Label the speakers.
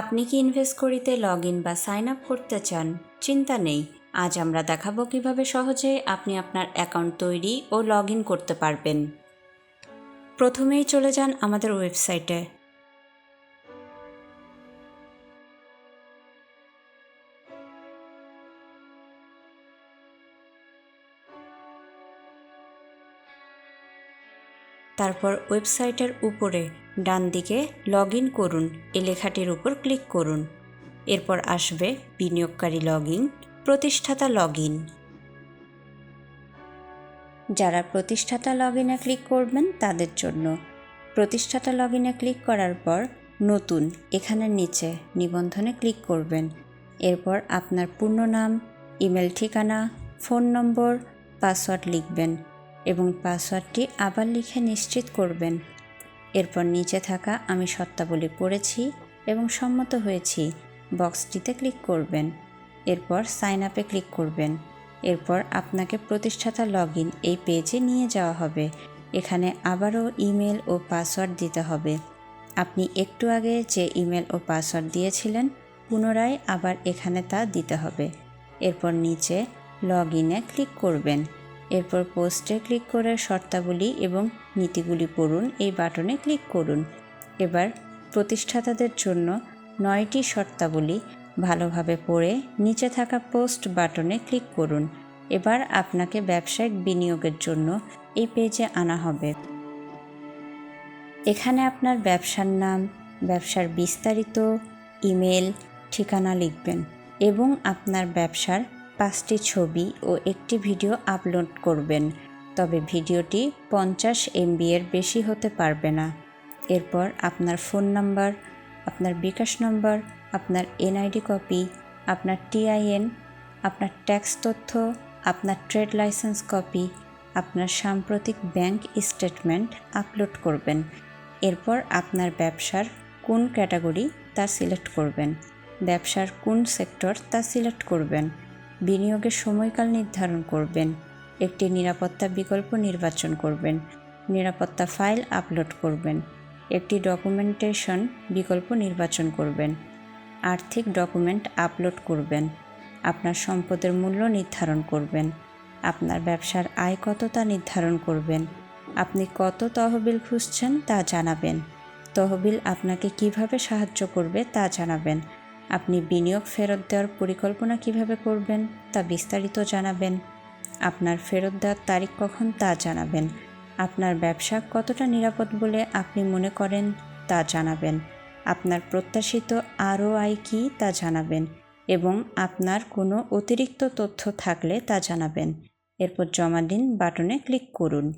Speaker 1: আপনি কি ইনভেস্ট করিতে লগ ইন বা সাইন আপ করতে চান? চিন্তা নেই। আজ আমরা দেখাবো কীভাবে সহজে আপনি আপনার অ্যাকাউন্ট তৈরি ও লগ ইন করতে পারবেন। প্রথমেই চলে যান আমাদের ওয়েবসাইটে তারপর ওয়েবসাইটের উপরে ডান দিকে লগ ইন করুন এই লেখাটির উপর ক্লিক করুন। এরপর আসবে বিনিয়োগকারী লগ ইন প্রতিষ্ঠাতা লগ ইন যারা প্রতিষ্ঠাতা লগ ইনে ক্লিক করবেন তাদের জন্য। প্রতিষ্ঠাতা লগ ইনে ক্লিক করার পর নতুন এখানের নিচে নিবন্ধনে ক্লিক করবেন। এরপর আপনার পূর্ণ নাম ইমেল ঠিকানা ফোন নম্বর পাসওয়ার্ড লিখবেন এবং পাসওয়ার্ডটি আবার লিখে নিশ্চিত করবেন। এরপর নিচে থাকা আমি সত্তাবলী পড়েছি এবং সম্মত হয়েছি। বক্সটিতে ক্লিক করবেন। এরপর সাইন আপে ক্লিক করবেন। এরপর আপনাকে প্রতিষ্ঠাতা লগ এই পেজে নিয়ে যাওয়া হবে। এখানে আবারও ইমেল ও পাসওয়ার্ড দিতে হবে। আপনি একটু আগে যে ইমেল ও পাসওয়ার্ড দিয়েছিলেন, পুনরায় আবার এখানে তা দিতে হবে। এরপর নিচে লগ ইনে ক্লিক করবেন। এরপর পোস্টে ক্লিক করে শর্তাবলী এবং নীতিগুলি পড়ুন, এই বাটনে ক্লিক করুন। এবার প্রতিষ্ঠাতাদের জন্য নয়টি শর্তাবলী ভালোভাবে পড়ে নিচে থাকা পোস্ট বাটনে ক্লিক করুন। এবার আপনাকে ব্যবসায়িক বিনিয়োগের জন্য এই পেজে আনা হবে। এখানে আপনার ব্যবসার নাম, ব্যবসার বিস্তারিত ইমেল ঠিকানা লিখবেন এবং আপনার ব্যবসার পাঁচটি ছবি ও একটি ভিডিও আপলোড করবেন, তবে ভিডিওটি পঞ্চাশ এমবি এর বেশি হতে পারবে না। এরপর আপনার ফোন নাম্বার, আপনার বিকাশ নম্বর, আপনার এনআইডি কপি, আপনার টিআইএন, আপনার ট্যাক্স তথ্য, আপনার ট্রেড লাইসেন্স কপি, আপনার সাম্প্রতিক ব্যাংক স্টেটমেন্ট আপলোড করবেন। এরপর আপনার ব্যবসার কোন ক্যাটাগরি তা সিলেক্ট করবেন, ব্যবসার কোন সেক্টর তা সিলেক্ট করবেন বিনিয়োগের সময়কাল নির্ধারণ করবেন। একটি নিরাপত্তা বিকল্প নির্বাচন করবেন। নিরাপত্তা ফাইল আপলোড করবেন। একটি ডকুমেন্টেশন বিকল্প নির্বাচন করবেন। আর্থিক ডকুমেন্ট আপলোড করবেন। আপনার সম্পদের মূল্য নির্ধারণ করবেন। আপনার ব্যবসার আয় কত তা নির্ধারণ করবেন। আপনি কত তহবিল খুঁজছেন তা জানাবেন। তহবিল আপনাকে কীভাবে সাহায্য করবে তা জানাবেন। আপনি বিনিয়োগ ফেরত দেওয়ার পরিকল্পনা কীভাবে করবেন তা বিস্তারিত জানাবেন। আপনার ফেরত দেওয়ার তারিখ কখন তা জানাবেন। আপনার ব্যবসা কতটা নিরাপদ বলে আপনি মনে করেন তা জানাবেন। আপনার প্রত্যাশিত আরও আয় কী তা জানাবেন এবং আপনার কোনো অতিরিক্ত তথ্য থাকলে তা জানাবেন। এরপর জমা দিন বাটনে ক্লিক করুন।